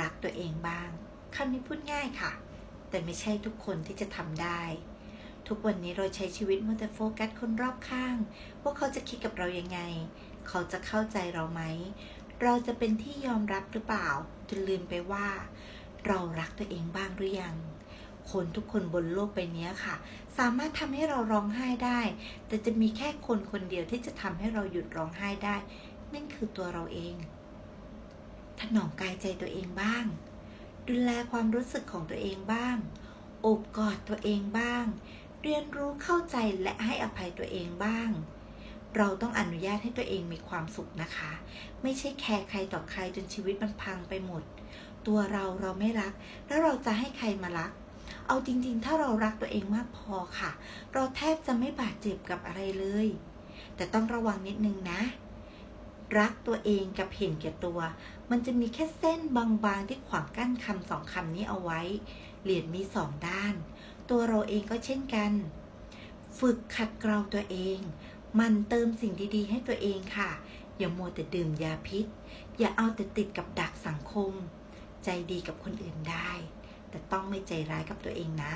รักตัวเองบ้างคำนี้พูดง่ายค่ะ แต่ไม่ใช่ทุกคนที่จะทำได้ ทุกวันนี้เราใช้ชีวิตมัวแต่โฟกัสคนรอบข้าง ว่าเขาจะคิดกับเรายังไง เขาจะเข้าใจเราไหม เราจะเป็นที่ยอมรับหรือเปล่าจนลืมไปว่า เรารักตัวเองบ้างหรือยัง คนทุกคนบนโลกใบนี้ค่ะ สามารถทำให้เราร้องไห้ได้ แต่จะมีแค่คนคนเดียวที่จะทำให้เราหยุดร้องไห้ได้ นั่นคือตัวเราเอง ถนอมกายใจตัวเองบ้าง ดูแลความรู้สึกของตัวเองบ้างโอบกอดตัวเองบ้าง เรียนรู้เข้าใจและให้อภัยตัวเองบ้าง เราต้องอนุญาตให้ตัวเองมีความสุขนะคะ ไม่ใช่แคร์ใครต่อใครจนชีวิตมันพังไปหมด ตัวเราเราไม่รัก แล้วเราจะให้ใครมารักเอาจริงๆ ถ้าเรารักตัวเองมากพอค่ะ เราแทบจะไม่บาดเจ็บกับอะไรเลย แต่ต้องระวังนิดนึงนะ รักตัวเองกับเห็นแก่ตัว มันจะมีแค่เส้นบางๆที่ขวางกั้นคำสองคำนี้เอาไว้ เหรียญมีสองด้าน ตัวเราเองก็เช่นกัน ฝึกขัดเกลาตัวเอง มันเติมสิ่งดีๆ ให้ตัวเองค่ะ อย่ามัวแต่ดื่มยาพิษ อย่าเอาแต่ติดกับดักสังคม ใจดีกับคนอื่นได้ แต่ต้องไม่ใจร้ายกับตัวเองนะ